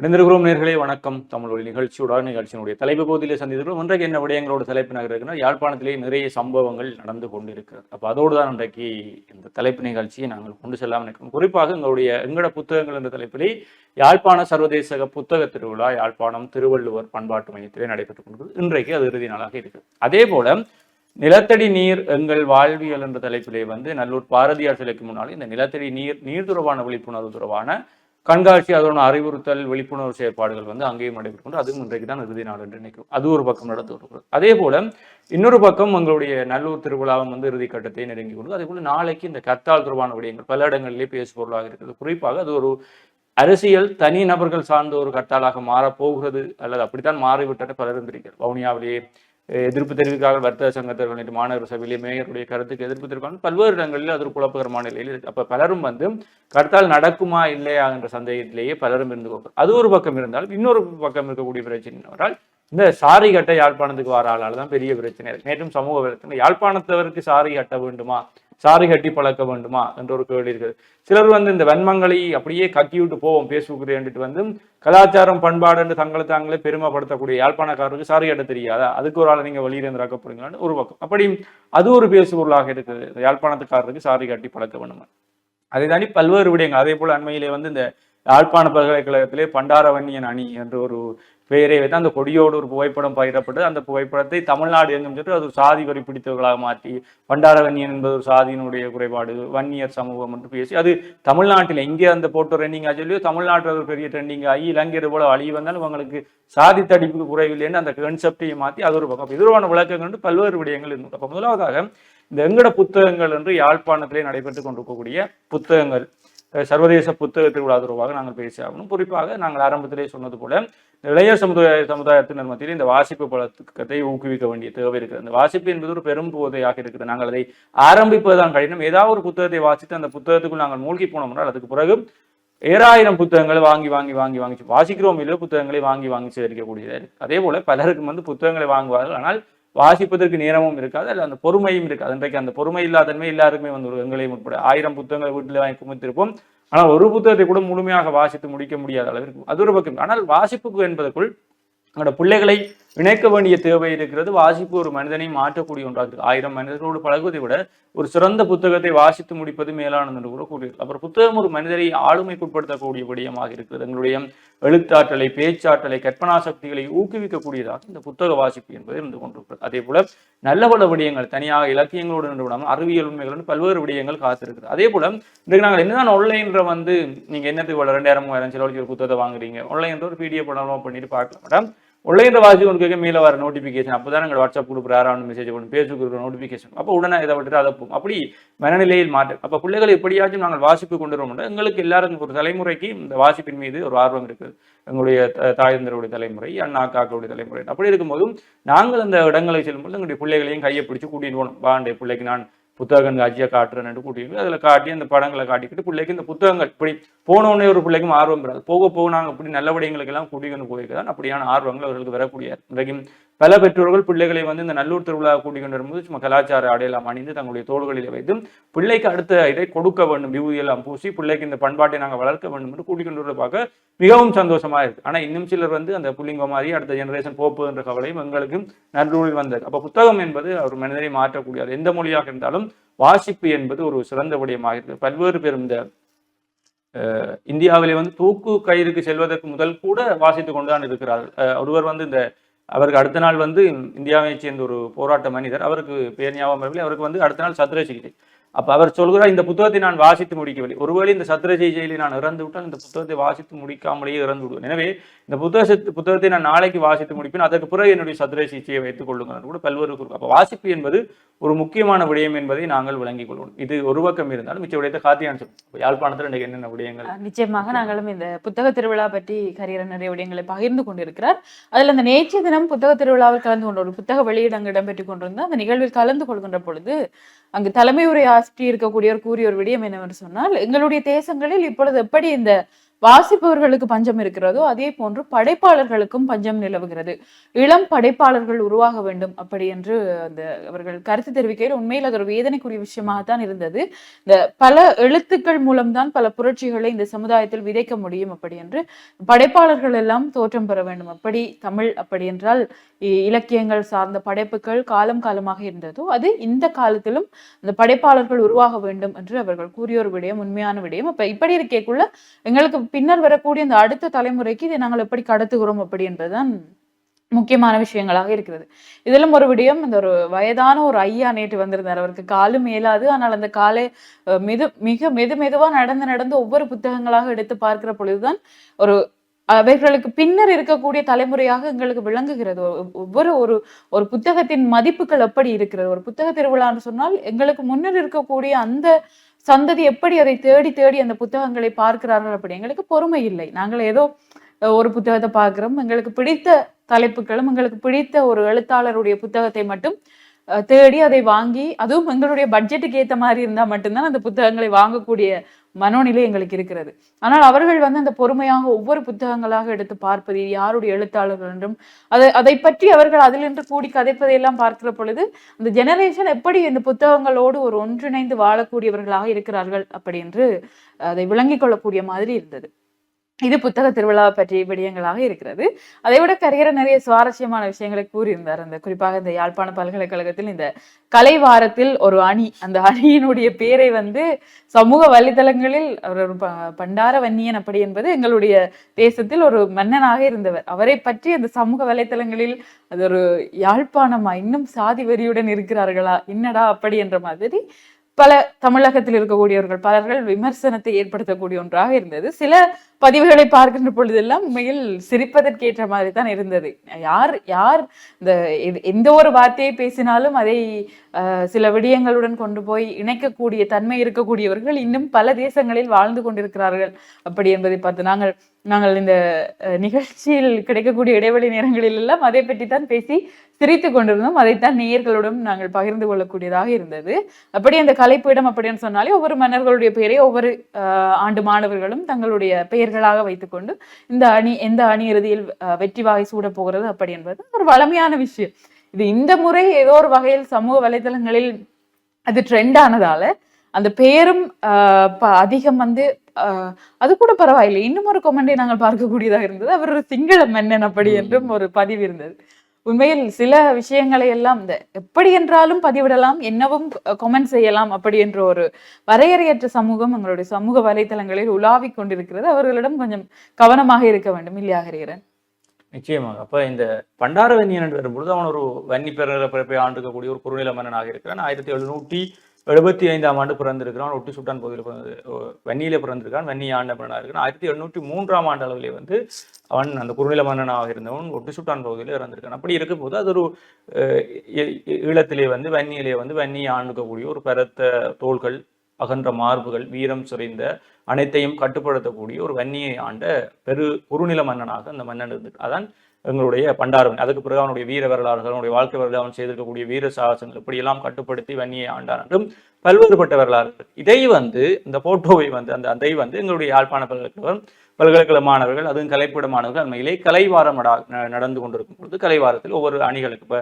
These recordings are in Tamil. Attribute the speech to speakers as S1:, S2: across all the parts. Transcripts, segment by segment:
S1: இணைந்திருக்கிறோம் நேர்களே வணக்கம். தமிழ் ஒளி நிகழ்ச்சியோட நிகழ்ச்சியினுடைய தலைப்பு பகுதியிலே சந்தித்திருக்கிறோம். இன்றைக்கு என்ன விடயங்களோட தலைப்பு நகர் யாழ்ப்பாணத்திலே நிறைய சம்பவங்கள் நடந்து கொண்டிருக்கிறது. அப்போ அதோடு தான் இன்றைக்கு இந்த தலைப்பு நிகழ்ச்சியை நாங்கள் கொண்டு செல்லாமல் இருக்கிறோம் குறிப்பாக எங்களுடைய எங்களோட புத்தகங்கள் என்ற தலைப்பிலே யாழ்ப்பாண சர்வதேச புத்தக திருவிழா யாழ்ப்பாணம் திருவள்ளுவர் பண்பாட்டு மையத்திலே நடைபெற்றுக் கொண்டது இன்றைக்கு அது இறுதி நாளாக இருக்குது. அதே போல நிலத்தடி நீர் எங்கள் வாழ்வியல் என்ற தலைப்பிலே வந்து நல்லூர் பாரதியார் சிலைக்கு முன்னால் இந்த நிலத்தடி நீர் நீர் தொடர்பான விழிப்புணர்வு தொடர்பான கண்காட்சி அதோட அறிவுறுத்தல் விழிப்புணர்வு செயற்பாடுகள் வந்து அங்கேயும் நடைபெற்று அதுவும் இன்றைக்கு தான் இறுதி நாள் என்று நினைக்கும் அது ஒரு பக்கம் நடந்து வருகிறது அதே போல இன்னொரு பக்கம் எங்களுடைய நல்லூர் திருவிழாவும் வந்து இறுதி கட்டத்தை நெருங்கி கொண்டு அதே போல நாளைக்கு இந்த கத்தால் தொடர்பான விடயங்கள் பல இடங்களிலே பேசுபொருளாக இருக்கிறது. குறிப்பாக அது ஒரு அரசியல் தனி நபர்கள் சார்ந்த ஒரு கட்டாலாக மாறப்போகிறது அல்லது அப்படித்தான் மாறிவிட்டன பலரும் தெரிகிறது வவுனியாவிலேயே எதிர்ப்பு தெரிவிக்காக வர்த்தக சங்கத்தர்கள் நேற்று மாநகர சபையிலே மேயருடைய கருத்துக்கு எதிர்ப்பு தெரிவிக்காமல் பல்வேறு இடங்களில் அது ஒரு குழப்பகரமான நிலையில் அப்போ பலரும் வந்து கருத்தால் நடக்குமா இல்லையா என்ற சந்தேகத்திலேயே பலரும் இருந்து அது ஒரு பக்கம் இருந்தால் இன்னொரு பக்கம் இருக்கக்கூடிய பிரச்சனை என்னவென்றால் இந்த சாரி கட்ட யாழ்ப்பாணத்துக்கு வர ஆளால் தான் பெரிய பிரச்சனை நேற்றும் சமூக வலைத்தளத்தில் யாழ்ப்பாணத்தவருக்கு சாரி கட்ட வேண்டுமா? சாரி கட்டி பழக்க வேண்டுமா என்ற ஒரு கேள்வி இருக்குது சிலர் வந்து இந்த வெண்மங்களை அப்படியே கக்கி விட்டு போவோம் பேஸ்புக்கில் என்றிட்டு வந்து கலாச்சாரம் பண்பாடு என்று தங்களை தாங்களே பெருமைப்படுத்தக்கூடிய யாழ்ப்பாணக்காரருக்கு சாரி கட்ட தெரியாதா? அதுக்கு ஒரு ஆளை நீங்க வெளியிருந்து ராக்கப்படுங்களான்னு ஒரு பக்கம். அப்படி அது ஒரு பேசுபொருளாக இருக்குது. இந்த யாழ்ப்பாணத்துக்காரருக்கு சாரி கட்டி பழக்க வேண்டுமா? அதை தாண்டி பல்வேறு விடயங்கள். அதே போல அண்மையிலே வந்து இந்த யாழ்ப்பாண பல்கலைக்கழகத்திலே பண்டாரவன்னியன் அணி என்ற ஒரு பெயரை வைத்து அந்த கொடியோடு ஒரு புகைப்படம் பகிரப்பட்டு அந்த புகைப்படத்தை தமிழ்நாடு எங்கும் சொல்லிட்டு அது ஒரு சாதி வரி பிடித்தவர்களாக மாற்றி பண்டாரவன்னியன் என்பது ஒரு சாதியினுடைய குறைபாடு வன்னியர் சமூகம் என்று பேசி அது தமிழ்நாட்டில் எங்கே அந்த போட்டோ ட்ரெண்டிங் ஆச்சொல்லியோ தமிழ்நாட்டில் ஒரு பெரிய ட்ரெண்டிங் ஆகி இலங்கையர் போல அழிவு வந்தாலும் உங்களுக்கு சாதி தடிப்புக்கு குறைவில்லைன்னு அந்த கான்செப்டையும் மாற்றி அது ஒரு பக்கம். எதிர்வான விளக்கங்கள் என்று பல்வேறு விடயங்கள் இருந்தது. அப்போ முதலாவதாக இந்த எங்கட புத்தகங்கள் என்று யாழ்ப்பாணத்திலே நடைபெற்று கொண்டிருக்கக்கூடிய புத்தகங்கள். சர்வதேச புத்தக திருவிழா தொடர்பாக நாங்கள் பேசியாகணும். குறிப்பாக நாங்கள் ஆரம்பத்திலே சொன்னது போல இளைஞர் சமுதாய சமுதாயத்தினர் மத்தியில் இந்த வாசிப்பு பழக்கத்தை ஊக்குவிக்க வேண்டிய தேவை இருக்குது அந்த வாசிப்பு என்பது ஒரு பெரும் போதையாக இருக்குது நாங்கள் அதை ஆரம்பிப்பதுதான் கடினம். ஏதாவது ஒரு புத்தகத்தை வாசித்து அந்த புத்தகத்துக்குள் நாங்கள் மூழ்கி போனோம் என்றால் அதுக்கு பிறகு ஏழாயிரம் புத்தகங்களை வாங்கி வாங்கி வாங்கி வாங்கி வாசிக்கிறோம் இல்லை புத்தகங்களை வாங்கி வாங்கி சேகரிக்கக்கூடியதாக இருக்கு. அதே போல பலருக்கும் வந்து புத்தகங்களை வாங்குவார்கள். ஆனால் வாசிப்பதற்கு நேரமும் இருக்காது அல்ல அந்த பொறுமையும் இருக்காது. இன்றைக்கு அந்த பொறுமை இல்லாதன்மை எல்லாருக்குமே வந்து ஒரு எங்களையும் உட்பட ஆயிரம் புத்தகங்களை வீட்டில் வாங்கி குமித்திருப்போம் ஆனால் ஒரு புத்தகத்தை கூட முழுமையாக வாசித்து முடிக்க முடியாத அளவிற்கு அது ஒரு பக்கம். ஆனால் வாசிப்புக்கு என்பதற்குள் நம்மளோட பிள்ளைகளை இணைக்க வேண்டிய தேவை இருக்கிறது. வாசிப்பு ஒரு மனிதனை மாற்றக்கூடிய ஒன்றாக இருக்கு ஆயிரம் மனிதர்களோடு பழகுவதை விட ஒரு சிறந்த புத்தகத்தை வாசித்து முடிப்பது மேலானது என்று கூட கூறியிருக்கு அப்புறம் புத்தகம் ஒரு மனிதரை ஆளுமைக்குட்படுத்தக்கூடிய விடயமாக இருக்கிறது. எங்களுடைய எழுத்தாற்றலை பேச்சாற்றலை கற்பனா சக்திகளை ஊக்குவிக்கக்கூடியதாக இந்த புத்தக வாசிப்பு என்பது இருந்து கொண்டிருக்கிறது. அதே போல நல்ல பல விடயங்கள் தனியாக இலக்கியங்களோடு நின்று விடாமல் அறிவியல் உண்மைகள் பல்வேறு விடயங்கள் காத்திருக்குது அதே போல இன்றைக்கு நாங்கள் என்னதான் ஆன்லைன்ல வந்து நீங்க என்னத்துக்கு ரெண்டாயிரம் மூவாயிரம் செலவழிச்சு ஒரு புத்தகத்தை வாங்குறீங்க? ஆன்லைன் ஒரு பிடிஎஃப் பண்ணலாம் பண்ணிட்டு பார்க்கலாம். மேடம் உள்ள வாசி உனக்கு மேலே வர நோட்டிஃபிகேஷன் அப்போ தான் எங்கள் வாட்ஸ்அப் குரூப் யாராவது மெசேஜ் பண்ணும் பேஸ்புக் இருக்கிற நோட்டிஃபிகேஷன் அப்போ உடனே இதை விட்டுட்டு அதை போகும் அப்படி மனநிலையில் மாற்றம் அப்போ பிள்ளைகள் எப்படியாச்சும் நாங்கள் வாசிப்பு கொண்டு வரோம் எங்களுக்கு எல்லாருக்கும் ஒரு தலைமுறைக்கு இந்த வாசிப்பின் மீது ஒரு ஆர்வம் இருக்குது எங்களுடைய தாயந்தருடைய தலைமுறை அண்ணா அக்காக்களுடைய தலைமுறை. அப்படி இருக்கும்போதும் நாங்கள் அந்த இடங்களை செல்லும்போது எங்களுடைய பிள்ளைகளையும் கையை பிடிச்சி கூட்டிட்டு போகணும். பாண்டே பிள்ளைக்கு நான் புத்தக கண்காட்சியை காட்டுறேன்னு கூட்டிட்டு அதில் காட்டி அந்த படங்களை காட்டிக்கிட்டு பிள்ளைக்கு இந்த புத்தகங்கள். இப்படி போனோடனே ஒரு பிள்ளைக்கும் ஆர்வம் பெறாது போக போக நாங்கள் இப்படி நல்ல விடயங்களுக்கெல்லாம் கூட்டிகிட்டு போயிருக்கதான் அப்படியான ஆர்வங்கள் அவர்களுக்கு வரக்கூடிய இன்றைக்கும் பல பெற்றோர்கள் பிள்ளைகளை வந்து இந்த நல்லூர் திருவிழா கூட்டிக் கொண்டு வரும்போது சும்மா கலாச்சார அடையலாம் அணிந்து தங்களுடைய தோள்களில் வைத்து பிள்ளைக்கு அடுத்த இதை கொடுக்க வேண்டும் விபூதியெல்லாம் பூசி பிள்ளைக்கு இந்த பண்பாட்டை நாங்கள் வளர்க்க வேண்டும் என்று கூட்டிக்கொண்டு பார்க்க மிகவும் சந்தோஷமா இருக்கு. ஆனா இன்னும் சிலர் வந்து அந்த புள்ளிங்க மாதிரி அடுத்த ஜெனரேஷன் போப்பு என்ற கவலையும் எங்களுக்கு நல்லூரில் வந்தது. அப்ப புத்தகம் என்பது ஒரு மனிதனை மாற்றக்கூடியது. எந்த மொழியாக இருந்தாலும் வாசிப்பு என்பது ஒரு சிறந்த விடயமாக இருக்குது பல்வேறு பேர் இந்த இந்தியாவிலே வந்து தூக்கு கயிறுக்கு செல்வதற்கு முதல் கூட வாசித்து கொண்டுதான் இருக்கிறார்கள். ஒருவர் வந்து இந்த அவருக்கு அடுத்த நாள் வந்து இந்தியாவை சேர்ந்த ஒரு போராட்ட மனிதர். அவருக்கு பேர் ஞாபகம் அவருக்கு வந்து அடுத்த நாள் சத்திர சிகிச்சை அப்ப அவர் சொல்கிறார் இந்த புத்தகத்தை நான் வாசித்து முடிக்கவில்லை. ஒருவேளை இந்த சத்திர சிகிச்சையிலே நான் இறந்து விட்டால் இந்த புத்தகத்தை வாசித்து முடிக்காமலேயே இறந்து விடுவேன் எனவே இந்த புத்தகத்தை புத்தகத்தை நான் நாளைக்கு வாசித்து முடிப்பேன். அதற்கு பிறகு என்னுடைய சதுரை சிகிச்சையை வைத்துக் கொள்ளுங்கள் கூட பல்வேறு அப்போ வாசிப்பு என்பது ஒரு முக்கியமான விடயம் என்பதை நாங்கள் விளங்கிக் கொள்வோம். இது ஒரு பக்கம் இருந்தாலும் மிச்ச விடயத்தை காத்தியான் சொல்லும் யாழ்ப்பாணத்தில் இன்றைக்கு என்னென்ன விடயங்கள்?
S2: நிச்சயமாக நாங்களும் இந்த புத்தக திருவிழா பற்றி கரியர் நிறைய விடயங்களை பகிர்ந்து கொண்டிருக்கிறார். அதில் அந்த நேற்றைய தினம் புத்தக திருவிழாவில் கலந்து கொண்ட ஒரு புத்தக வெளியிடங்கள் இடம்பெற்றுக் கொண்டிருந்தால் அந்த நிகழ்வில் கலந்து கொள்கின்ற பொழுது அங்கு தலைமை உரை ஆசிரியர் இருக்கக்கூடியவர் கூறிய ஒரு விடயம் என்னவென்று சொன்னால் எங்களுடைய தேசங்களில் இப்பொழுது எப்படி இந்த வாசிப்பவர்களுக்கு பஞ்சம் இருக்கிறதோ அதே போன்று படைப்பாளர்களுக்கும் பஞ்சம் நிலவுகிறது. இளம் படைப்பாளர்கள் உருவாக வேண்டும் அப்படி என்று அந்த அவர்கள் கருத்து தெரிவிக்கையில் உண்மையில் அது ஒரு வேதனைக்குரிய விஷயமாகத்தான் இருந்தது. இந்த பல எழுத்துக்கள் மூலம்தான் பல புரட்சிகளை இந்த சமுதாயத்தில் விதைக்க முடியும் அப்படி என்று படைப்பாளர்கள் எல்லாம் தோற்றம் பெற வேண்டும். அப்படி தமிழ் அப்படி என்றால் இ- இலக்கியங்கள் சார்ந்த படைப்புகள் காலம் காலமாக இருந்ததோ அது இந்த காலத்திலும் அந்த படைப்பாளர்கள் உருவாக வேண்டும் என்று அவர்கள் கூறிய ஒரு விடயம் உண்மையான விடயம். அப்ப இப்படி இருக்கேக்குள்ள எங்களுக்கு பின்னர் வரக்கூடிய இந்த அடுத்த தலைமுறைக்கு இதை நாங்கள் எப்படி கடத்துகிறோம் அப்படி என்பதுதான் முக்கியமான விஷயங்களாக இருக்கிறது. இதிலும் ஒரு விடயம் இந்த ஒரு வயதான ஒரு ஐயா நேற்று வந்திருந்தார். அவருக்கு காலும் மேலாது. ஆனால் அந்த காலை அஹ், மெது மிக மெது மெதுவா நடந்து நடந்து ஒவ்வொரு புத்தகங்களாக எடுத்து பார்க்கிற பொழுதுதான் ஒரு அவர்களுக்கு பின்னர் இருக்கக்கூடிய தலைமுறையாக எங்களுக்கு விளங்குகிறது. ஒவ்வொரு ஒரு ஒரு புத்தகத்தின் மதிப்புகள் எப்படி இருக்கிறது? ஒரு புத்தக திருவிழான்னு சொன்னால் எங்களுக்கு முன்னர் இருக்கக்கூடிய அந்த சந்ததி எப்படி அதை தேடி தேடி அந்த புத்தகங்களை பார்க்கிறார்கள் அப்படி எங்களுக்கு பொறுமை இல்லை. நாங்கள் ஏதோ ஒரு புத்தகத்தை பார்க்கிறோம். எங்களுக்கு பிடித்த தலைப்புகளும் எங்களுக்கு பிடித்த ஒரு எழுத்தாளருடைய புத்தகத்தை மட்டும் தேடி அதை வாங்கி அதுவும் எங்களுடைய பட்ஜெட்டுக்கு ஏற்ற மாதிரி இருந்தால் மட்டும்தான் அந்த புத்தகங்களை வாங்கக்கூடிய மனோநிலை எங்களுக்கு இருக்கிறது. ஆனால் அவர்கள் வந்து அந்த பொறுமையாக ஒவ்வொரு புத்தகங்களாக எடுத்து பார்ப்பது யாருடைய எழுத்தாளர்கள் என்றும் அதை அதை பற்றி அவர்கள் அதிலிருந்து கூடி கதைப்பதையெல்லாம் பார்க்கிற பொழுது அந்த ஜெனரேஷன் எப்படி இந்த புத்தகங்களோடு ஒரு ஒன்றிணைந்து வாழக்கூடியவர்களாக இருக்கிறார்கள் அப்படி என்று அதை விளங்கிக் கொள்ளக்கூடிய மாதிரி இருந்தது. இது புத்தக திருவிழாவை பற்றிய விடயங்களாக இருக்கிறது. அதை விட கரையர நிறைய சுவாரஸ்யமான விஷயங்களை கூறியிருந்தார். அந்த குறிப்பாக இந்த யாழ்ப்பாண பல்கலைக்கழகத்தில் இந்த கலை வாரத்தில் ஒரு அணி. அந்த அணியினுடைய பேரை வந்து சமூக வலைதளங்களில் அவர் ஒரு ப- பண்டார வன்னியன் அப்படி என்பது எங்களுடைய தேசத்தில் ஒரு மன்னனாக இருந்தவர். அவரை பற்றி அந்த சமூக வலைதளங்களில் அது ஒரு யாழ்ப்பாணமா இன்னும் சாதி வெறியுடன் இருக்கிறார்களா? என்னடா அப்படி என்ற மாதிரி பல தமிழகத்தில் இருக்கக்கூடியவர்கள் பலர்கள் விமர்சனத்தை ஏற்படுத்தக்கூடிய ஒன்றாக இருந்தது. சில பதிவுகளை பார்க்கின்ற பொழுதெல்லாம் உண்மையில் சிரிப்பதற்கேற்ற மாதிரி தான் இருந்தது. யார் யார் இந்த எந்த ஒரு வார்த்தையை பேசினாலும் அதை அஹ், சில விடயங்களுடன் கொண்டு போய் இணைக்கக்கூடிய தன்மை இருக்கக்கூடியவர்கள் இன்னும் பல தேசங்களில் வாழ்ந்து கொண்டிருக்கிறார்கள் அப்படி என்பதை பார்த்து நாங்கள் நாங்கள் இந்த அஹ், நிகழ்ச்சியில் கிடைக்கக்கூடிய இடைவெளி நேரங்களில் எல்லாம் அதை பற்றி தான் பேசி சிரித்து கொண்டிருந்தோம். அதைத்தான் நேயர்களுடன் நாங்கள் பகிர்ந்து கொள்ளக்கூடியதாக இருந்தது. அப்படி அந்த கலைப்பீடம் அப்படின்னு சொன்னாலே ஒவ்வொரு மன்னர்களுடைய பெயரை ஒவ்வொரு ஆண்டு மாணவர்களும் தங்களுடைய பெயர்களாக வைத்துக்கொண்டு இந்த அணி எந்த அணி இறுதியில் வெற்றி வாகை சூட போகிறது அப்படி என்பது ஒரு வளமையான விஷயம். இது இந்த முறை ஏதோ ஒரு வகையில் சமூக வலைதளங்களில் அது ட்ரெண்ட் ஆனதால அந்த பெயரும் அதிகம் வந்து அது கூட பரவாயில்லை. இன்னும் ஒரு கொமெண்டை நாங்கள் பார்க்கக்கூடியதாக இருந்தது. அவர் ஒரு சிங்கள மன்னன் அப்படி என்றும் ஒரு பதிவு இருந்தது. உண்மையில் சில விஷயங்களை எல்லாம் இந்த எப்படி என்றாலும் பதிவிடலாம் என்னவும் கொமெண்ட் செய்யலாம் அப்படி என்ற ஒரு வரையறையற்ற சமூகம் எங்களுடைய சமூக வலைத்தளங்களில் உலாவிக் கொண்டிருக்கிறது. அவர்களிடம் கொஞ்சம் கவனமாக இருக்க வேண்டும். இல்லையா ஹரிகரன்
S1: நிச்சயமாக. அப்ப இந்த பண்டார வன்னியன் என்று வரும்பொழுது அவன் ஒரு வன்னி பெருநில பிறப்பை ஆண்டுக்கக்கூடிய ஒரு குறுநில மன்னனாக இருக்கிறான். ஆயிரத்தி எழுநூற்றி எழுபத்தி ஐந்தாம் ஆண்டு பிறந்திருக்கிறான் ஒட்டி சுட்டான் பகுதியில் பிறந்து வன்னியில பிறந்திருக்கான் வன்னி ஆண்ட மன்னனாக இருக்கிறான். ஆயிரத்தி எண்ணூற்றி மூன்றாம் ஆண்டு அளவிலே வந்து அவன் அந்த குறுநில மன்னனாக இருந்தவன் ஒட்டி சுட்டான் பகுதியில் இறந்திருக்கான். அப்படி இருக்கும்போது அது ஒரு அஹ், ஈழத்திலே வந்து வன்னியிலே வந்து வன்னி ஆண்டுக்கக்கூடிய ஒரு பரத்த தோள்கள் அகன்ற மார்புகள் வீரம் சுரைந்த அனைத்தையும் கட்டுப்படுத்தக்கூடிய ஒரு வன்னியை ஆண்ட பெரு குறுநில மன்னனாக அந்த மன்னன் இருந்து அதான் எங்களுடைய பண்டாரவன் அதுக்கு பிறகு அவனுடைய வீர வரலாறுகள் அவனுடைய வாழ்க்கை வரலாறு அவன் செய்திருக்கக்கூடிய வீர சாகசங்கள் இப்படியெல்லாம் கட்டுப்படுத்தி வன்னியை ஆண்டான் என்றும் பல்வேறுபட்ட வரலாறு இதை வந்து இந்த போட்டோவை வந்து அந்த அதை வந்து எங்களுடைய யாழ்ப்பாண பல்கலைக்கழகம் பல்கலைக்கழக மாணவர்கள் அதுவும் கலைப்பட மாணவர்கள் அண்மையிலே கலைவாரம் நட- ந- நடந்து கொண்டிருக்கும் பொழுது கலைவாரத்தில் ஒவ்வொரு அணிகளுக்கு இப்போ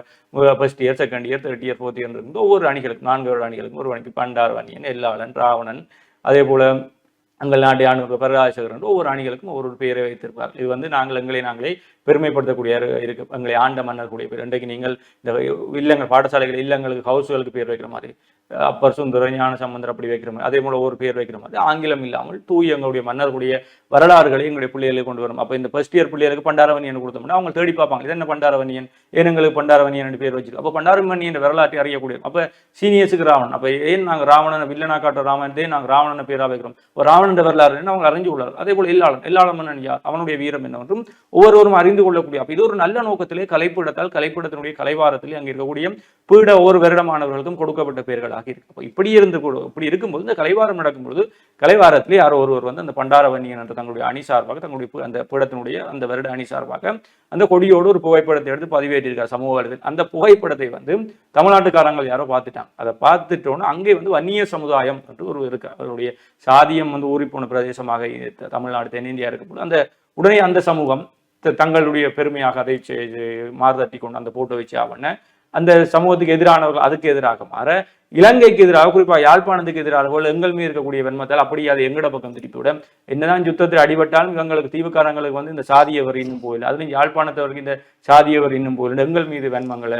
S1: first year second year third year fourth year இருந்து ஒவ்வொரு அணிகளுக்கு நான்கு ஒரு அணிகளுக்கும் ஒரு அணிக்கு பண்டாரவணியன் எல்லாளன் ராவணன் அதே போல எங்கள் நாட்டு ஆண்டு பரராசகர் என்று ஒவ்வொரு அணிகளுக்கும் ஒவ்வொரு பெயரை வைத்திருப்பார் இது வந்து நாங்கள் எங்களை நாங்களே பெருமைப்படுத்தக்கூடிய இருக்கு. எங்களை ஆண்ட மன்னர் பேர். இன்றைக்கு நீங்கள் இந்த இல்லங்கள் பாடசாலைகள் இல்லங்களுக்கு ஹவுஸ்களுக்கு பேர் வைக்கிற மாதிரி அப்பர் சுந்தர ஞான சம்பந்தர் அப்படி வைக்கிற மாதிரி அதே போல ஒரு பேர் வைக்கிற மாதிரி ஆங்கிலம் இல்லாமல் தூய் எங்களுடைய மன்னர்களுடைய வரலாறுகளை எங்களுடைய பிள்ளைகளுக்கு கொண்டு வரும். அப்போ இந்த ஃபர்ஸ்ட் இயர் பிள்ளைகளுக்கு பண்டாரவணியன் கொடுத்தோம்னா அவங்க தேடி பார்ப்பாங்க. இது என்ன பண்டாரவணியன்? ஏன் எங்களுக்கு பண்டாரவணியன் பேர் வச்சிருக்கோம் அப்போ பண்டாரவணியன் வரலாற்றை அறியக்கூடிய அப்போ சீனியர்ஸுக்கு ராவணன். அப்போ ஏன் நாங்கள் ராவணனை வில்லனா காட்டுற ராமன்? நாங்கள் ராவணனை பேராக வைக்கிறோம். இப்போ ராவணன் வரலாறு அவங்க அறிஞ்சு உள்ளார் அதே போல இல்லாளன். இல்லாளன் மன்னன் யார்? அவனுடைய வீரம் என்னவென்றும் ஒவ்வொருவரும் அறிந்து அறிந்து கொள்ளக்கூடிய அப்ப இது ஒரு நல்ல நோக்கத்திலே கலைப்பிடத்தால் கலைப்பிடத்தினுடைய கலைவாரத்திலே அங்கே இருக்கக்கூடிய பீட ஒரு வருடமானவர்களுக்கும் கொடுக்கப்பட்ட பெயர்களாக இருக்கு. அப்ப இப்படி இருந்து கூட இப்படி இருக்கும்போது இந்த கலைவாரம் நடக்கும்போது கலைவாரத்திலே யாரோ ஒருவர் வந்து அந்த பண்டாரவன்னியன் என்ற தங்களுடைய அணி சார்பாக தங்களுடைய அந்த பீடத்தினுடைய அந்த வருட அணி சார்பாக அந்த கொடியோடு ஒரு புகைப்படத்தை எடுத்து பதிவேற்றிருக்கார் சமூக வலைதளத்தில். அந்த புகைப்படத்தை வந்து தமிழ்நாட்டுக்காரங்கள் யாரோ பார்த்துட்டாங்க. அதை பார்த்துட்டோன்னு அங்கே வந்து வன்னிய சமுதாயம் என்று ஒரு இருக்கு அவருடைய சாதியம் வந்து ஊறிப்போன பிரதேசமாக தமிழ்நாடு தென்னிந்தியா இருக்கக்கூடிய அந்த உடனே அந்த சமூகம் தங்களுடைய பெருமையாக அதை மாறுதட்டி கொண்டு அந்த போட்டோ வச்சு ஆவன. அந்த சமூகத்துக்கு எதிரானவர்கள் அதுக்கு எதிராக மாற. இலங்கைக்கு எதிராக குறிப்பாக யாழ்ப்பாணத்துக்கு எதிராக எங்கள் மீது இருக்கக்கூடிய வெண்மத்தால் அப்படியே அது எங்கட பக்கம் திருப்பிவிட என்னதான் யுத்தத்தில் அடிபட்டாலும் இவங்களுக்கு தீவுக்காரங்களுக்கு வந்து இந்த சாதியவர் இன்னும் போயில அதுலயும் யாழ்ப்பாணத்தவருக்கு இந்த சாதியவர் இன்னும் போயில எங்கள் மீது வெண்மங்களை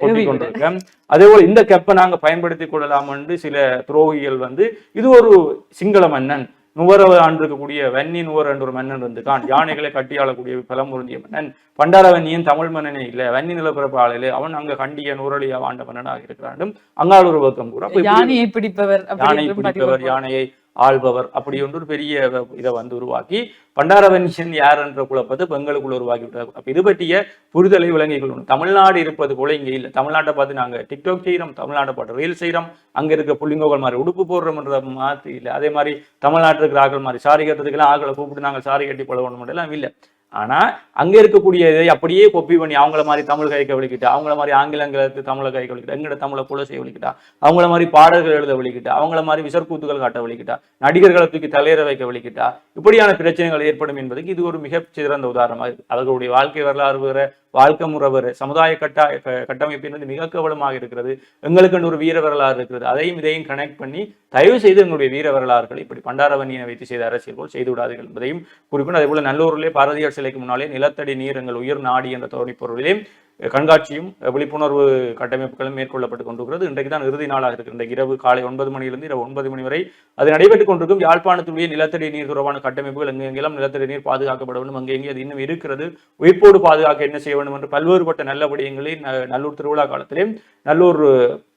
S1: கொட்டி கொண்டிருக்க. அதே போல இந்த கெப்பை நாங்க பயன்படுத்திக் கொள்ளலாம் என்று சில துரோகிகள் வந்து இது ஒரு சிங்கள மன்னன். நுவரவு ஆண்டு இருக்கக்கூடிய வன்னி நுவர் என்ற ஒரு மன்னன் இருந்துக்கான் யானைகளை கட்டி ஆளக்கூடிய பலம் பொருந்திய மன்னன். பண்டாரவன்னியன் தமிழ் மன்னனே இல்லை. வன்னி நிலப்பரப்பு ஆளிலே அவன் அங்க கண்டிய நூறலியா ஆண்ட மன்னனாக இருக்கிறான் அங்காள் ஒரு பக்கம் கூட
S2: யானையை பிடிப்பவர் அப்படி
S1: யானை
S2: என்றும்
S1: பிடிப்பவர் யானையை ஆள்பவர். அப்படி ஒன்று ஒரு பெரிய இதை வந்து உருவாக்கி பண்டாரவன்ஷன் யார் என்ற குழப்பத்தை பெங்களுக்குள்ள உருவாக்கி விட்டார் அப்போ இது பற்றிய புரிதலை விளங்கிக் கொள்ளணும் தமிழ்நாடு இருப்பது போல இங்கே இல்லை. தமிழ்நாட்டை பார்த்து நாங்கள் டிக்டாக் செய்கிறோம் தமிழ்நாட்டை பார்த்து ரீல் செய்கிறோம் அங்கே இருக்க புள்ளிங்கோகள் மாதிரி உடுப்பு போடுறோம்ன்ற மாதிரி இல்லை. அதே மாதிரி தமிழ்நாட்டில் இருக்கிற ஆக்கள் மாதிரி சாரி கட்டுறதுக்கெல்லாம் ஆக்களை கூப்பிட்டு நாங்கள் சாரி கட்டி பழகணும் எல்லாம் இல்லை. ஆனால் அங்க இருக்கக்கூடிய இதை அப்படியே கொப்பி பண்ணி அவங்கள மாதிரி தமிழ் கைக்க வலிக்கிட்டா அவங்கள மாதிரி ஆங்கிலங்களுக்கு தமிழை கைக்க வலிக்கிட்டா எங்கட தமிழை கூட செய்ய வலிக்கிட்டா அவங்கள மாதிரி பாடல்கள் எழுத வலிக்கிட்டா அவங்கள மாதிரி விசற்கூத்துகள் காட்ட வலிக்கிட்டா நடிகர்களை தூக்கி தலையேற வைக்க வலிக்கிட்டா இப்படியான பிரச்சனைகள் ஏற்படும் என்பதுக்கு இது ஒரு மிக சிறந்த உதாரணமாக இருக்கு. அவர்களுடைய வாழ்க்கை வரலாறு வேற வாழ்க்கை முறை வேறு சமுதாய கட்ட க- கட்டமைப்பு என்பது மிக கவலமாக இருக்கிறது. எங்களுக்குன்னு ஒரு வீர வரலாறு இருக்கிறது. அதையும் இதையும் கனெக்ட் பண்ணி தயவு செய்து எங்களுடைய வீர வரலாறுகளை இப்படி பண்டாரவன்னியை வைத்து செய்த அரசியல் போல் செய்து விடாதீர்கள் என்பதையும் குறிப்பிட்டு அதே போல நல்லூரிலே பாரதியார் சிலைக்கு முன்னாலே நிலத்தடி நீர் எங்கள் உயிர் நாடி என்ற தோணி பொருளிலே கண்காட்சியும் விழிப்புணர்வு கட்டமைப்புகளும் மேற்கொள்ளப்பட்டு கொண்டிருக்கிறது. இன்றைக்கு தான் இறுதி நாளாக இருக்கிற இந்த இரவு காலை ஒன்பது மணியிலிருந்து இரவு ஒன்பது மணி வரை அது நடைபெற்றுக் கொண்டிருக்கும். யாழ்ப்பாணத்துடைய நிலத்தடி நீர் தொடர்பான கட்டமைப்புகள் எங்கெங்கெல்லாம் நிலத்தடி நீர் பாதுகாக்கப்பட வேண்டும் அங்கெங்கே அது இன்னும் இருக்கிறது உயிர்ப்போடு பாதுகாக்க என்ன செய்ய வேண்டும் என்று பல்வேறுபட்ட நல்ல விடயங்களை ந- நல்லூர் திருவிழா காலத்திலே நல்லூர்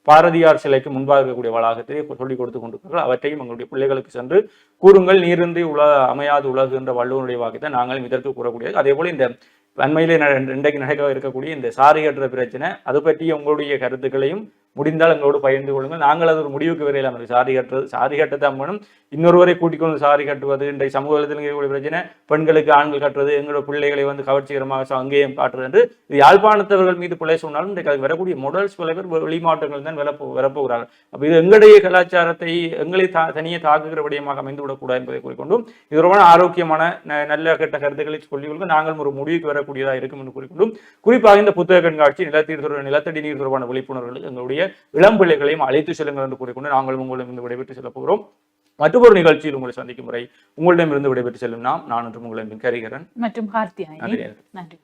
S1: பாரதியார் சிலைக்கு முன்பாக இருக்கக்கூடிய வளாகத்திலே சொல்லிக் கொடுத்து கொண்டிருக்கிறார்கள். அவற்றையும் எங்களுடைய பிள்ளைகளுக்கு சென்று கூறுங்கள். நீரின்றி உல அமையாது உலகு என்ற வள்ளுவனுடைய வாக்கத்தை நாங்களும் இதற்கு கூறக்கூடியது. அதே போல இந்த அண்மையிலே இன்றைக்கு நடக்க இருக்கக்கூடிய இந்த சாரி கட்டுற பிரச்சனை அது பற்றிய உங்களுடைய கருத்துக்களையும் முடிந்தால் எங்களோடு பகிர்ந்து கொள்ளுங்கள். நாங்கள் அது ஒரு முடிவுக்கு வரையிலாம் அந்த சாரி கட்டுறது சாரி கட்டத்தான் வேணும். இன்னொருவரை கூட்டிக் கொண்டு சாரி கட்டுவது இன்றைய சமூகத்தில் இருக்கக்கூடிய பிரச்சனை பெண்களுக்கு ஆண்கள் கட்டுறது எங்களோட பிள்ளைகளை வந்து கவர்ச்சிகரமாக அங்கேயும் காட்டுறது என்று இது யாழ்ப்பாணத்தவர்கள் மீது பிள்ளை சொன்னாலும் இன்றைக்கு அது வரக்கூடிய மொடல்ஸ் பல பேர் வெளிமாவட்டங்கள் தான் வரப்போ வரப்போகிறார்கள். அப்போ இது எங்களுடைய கலாச்சாரத்தை எங்களை தா தனியே தாக்குகிற விடயமாக அமைந்து விடக்கூடாது என்பதை கூறிக்கொண்டும் இது ரொம்ப ஆரோக்கியமான நல்ல கெட்ட கருத்துக்களை சொல்லிக் கொள்ளும் நாங்கள் ஒரு முடிவுக்கு வரக்கூடியதாக இருக்கும் என்று கூறிக்கொண்டும் குறிப்பாக இந்த புத்தக கண்காட்சி நிலத்தீர் தொடர்பான நிலத்தடி நீர் தொடர்பான விழிப்புணர்வுகள் எங்களுடைய இளம் பிள்ளைகளையும் அழைத்து செல்லுங்கள் என்று கூறிக்கொண்டு நாங்கள் உங்களிடம் விடைபெற்று செல்ல போகிறோம். மற்றொரு நிகழ்ச்சியில் உங்களை சந்திக்கும் வரை உங்களிடமிருந்து விடைபெற்று செல்லும் நாம் நான் என்று உங்களிடம் கரிகரன்
S2: மற்றும் நன்றி.